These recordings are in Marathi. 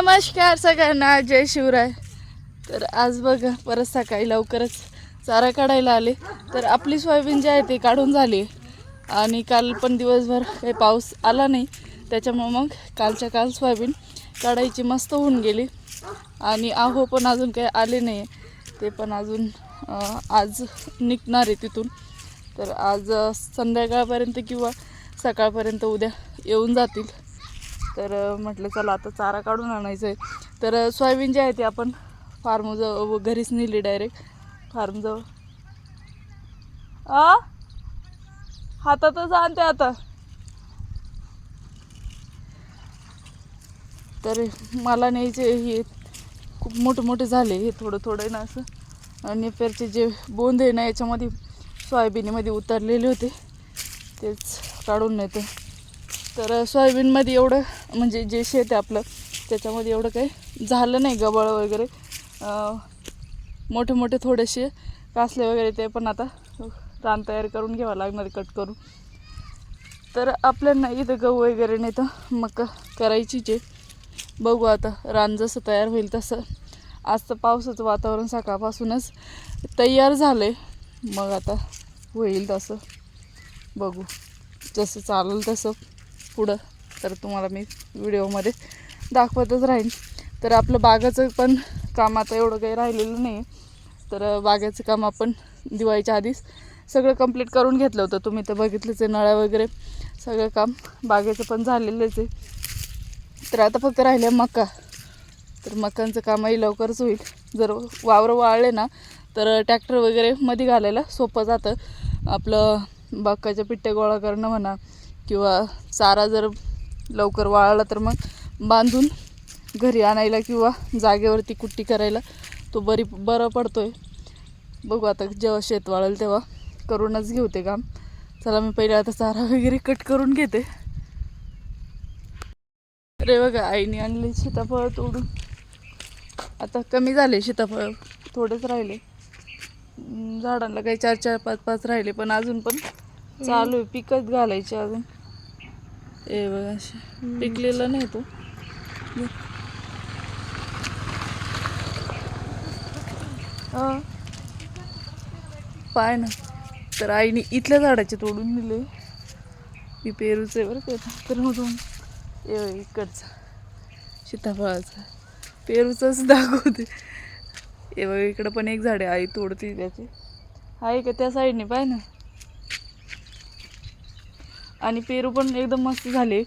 नमस्कार सगळ्यांना जय शिवराय. तर आज बघा परत सकाळी लवकरच चारा काढायला आले. तर आपली सोयाबीन जी आहे ती काढून झाली आणि काल पण दिवसभर काही पाऊस आला नाही. त्याच्यामुळं मग कालच्या काल सोयाबीन काढायची मस्त होऊन गेली. आणि आहो पण अजून काही आले नाही. ते पण अजून आज निघणार आहे तिथून. तर आज संध्याकाळपर्यंत किंवा सकाळपर्यंत उद्या येऊन जातील. तर म्हटलं चला आता चारा काढून आणायचं आहे तर सोयाबीन जे आहे ते आपण फार्मजवळ घरीच नेली डायरेक्ट फार्मजवळ आ? हातातच आणते आता. तर मला न्यायचे हे खूप मोठे मोठे झाले. हे थोडं थोडं ना असं. आणि जे बोंद आहे ना याच्यामध्ये सोयाबीनमध्ये उतरलेले होते. तेच काढून नेते. तर सोयाबीनमध्ये एवढं म्हणजे जे शेत आहे आपलं त्याच्यामध्ये एवढं काही झालं नाही गबळ वगैरे. मोठे मोठे थोडेसे कासले वगैरे ते पण आता रान तयार करून घ्यावं लागणार कट करून. तर आपल्याला इथं गहू वगैरे नाही तर मका करायचीच आहे. बघू आता रान जसं तयार होईल तसं. आज तर पावसाचं वातावरण सकाळपासूनच तयार झालं आहे मग आता होईल तसं. बघू जसं चालेल तसं. पुढं. तर तुम्हाला मी व्हिडिओमध्ये दाखवतच राहीन. तर आपलं बागाचं पण काम आता एवढं काही राहिलेलं नाही. तर बागाचं काम आपण दिवाळीच्या आधीच सगळं कंप्लीट करून घेतलं होतं. तुम्ही तर बघितलंच आहे नळ्या वगैरे सगळं काम बागेचं पण झालेलंच आहे. तर आता फक्त राहिले मका. तर मकांचं कामही लवकरच होईल. जर वावरं वाळले ना तर ट्रॅक्टर वगैरे मध्ये घालायला सोपं जातं. आपलं बाकाच्या पिट्ट्या गोळा करणं म्हणा किंवा चारा जर लवकर वाळला तर मग बांधून घरी आणायला किंवा जागेवरती कुट्टी करायला तो बरी बरं पडतो आहे बघू आता जेव्हा शेत वाळेल तेव्हा करूनच घेऊ ते काम. चला मी पहिले आता चारा वगैरे कट करून घेते. अरे बघा आईने आणले सीताफळ तोडून. आता कमी झाले सीताफळ थोडेच राहिले. झाडांना काही चार चार पाच पाच राहिले पण अजून पण चालू आहे. पिकच घालायचे अजून. ए बघा पिकलेला नाही तो. पाय ना. तर आईने इथल्या झाडाचे तोडून दिले. मी पेरूचे बरं का तर मधून ए इकडचा. सीताफळाचा. पेरूचाच दाखवते. हे बघा इकडं पण एक झाड आहे. आई तोडते त्याचे. आहे का त्या साईडने? पाय ना. आणि पेरू पण एकदम मस्त झाले.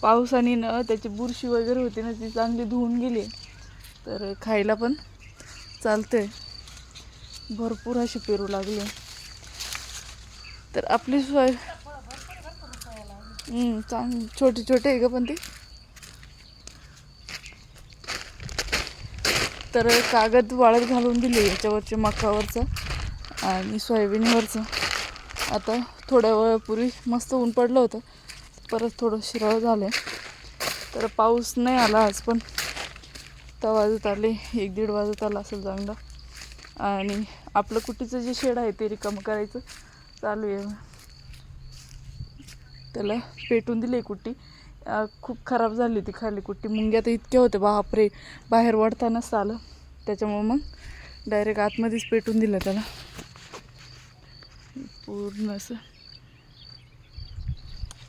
पावसाने ना त्याची बुरशी वगैरे होती ना ती चांगली धुवून गेली. तर खायला पण चालतंय. भरपूर अशी पेरू लागली. तर आपली सोय चांग छोटे छोटे आहे का पण ते. तर कागद वाळत घालून दिले याच्यावरचे मकावरचं आणि सोयाबीनवरचं. आता थोड्या वेळापूर्वी मस्त ऊन पडलं होतं. परत थोडं शिराळ झालं तर पाऊस नाही आला आज पण. तर वाजत आले एक दीड वाजत आला असेल चांगला. आणि आपलं कुटीचं जे शेड आहे ते रिकामं करायचं चालू आहे. त्याला पेटून दिली कुट्टी. खूप खराब झाली ती खाली कुट्टी. मुंग्या तर इतक्या होत्या बापरे. बाहेर वडतानाच आलं. त्याच्यामुळं मग डायरेक्ट आतमध्येच पेटून दिलं त्याला. पूर्ण असं.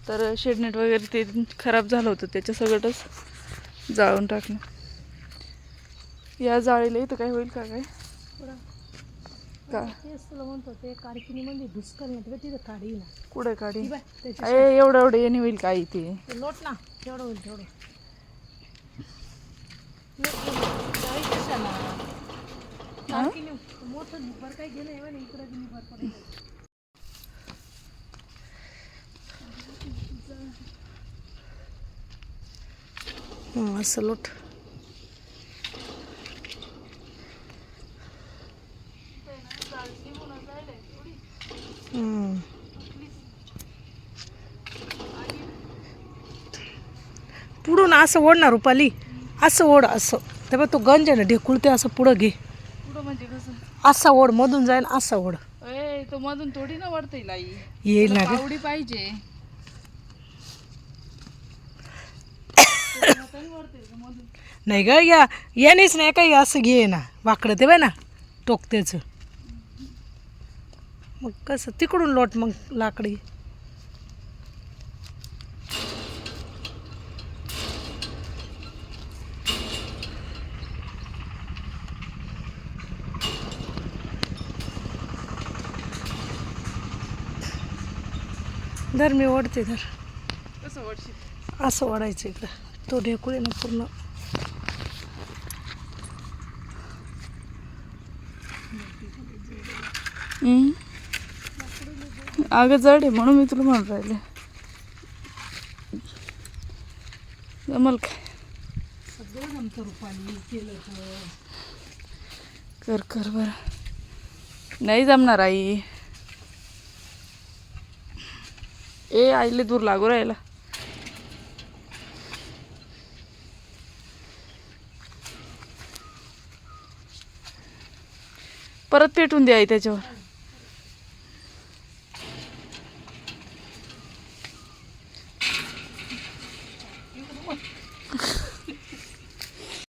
तर शेडनेट वगैरे ते खराब झालं होतं त्याच्या सगळंच जाळून टाकलं. या जाळीला इथं काय होईल का काय? का कुठे काढी? एवढं एवढं येणे होईल काय ते लोट ना तेवढं होईल तेवढं. मोठं निब्बर काही गेलं इकडे बी निब्बर पडायचं हं, असं लोट हं. पुढून असं ओढ ना रुपाली. असं ओढ असं. तेव्हा तो गंज आहे ना ढेकुळते असं पुढं घे. म्हणजे कसं? असा ओढ मधून जाईल असा ओढ. ए तो मधून थोडी ना वाढता येईल ना पाहिजे. नाही ग या यानेच नाही काही असं घे ना वाकडं ते बाय ना टोकत्याचं मग कसं तिकडून लोट मग लाकडी. धर मी ओढते धर. कसं वाटशील असं ओढायचं इकडं. तो ढेकूळ आहे ना पूर्ण. अगं जड आहे म्हणून मी तुला म्हणून राहिले. जमल काय? सगळं जमतं रुपाली केलं तर. कर कर बरं. नाही जमणार आई. ए आईले दूर लागू राहिला. परत पेटून द्या त्याच्यावर.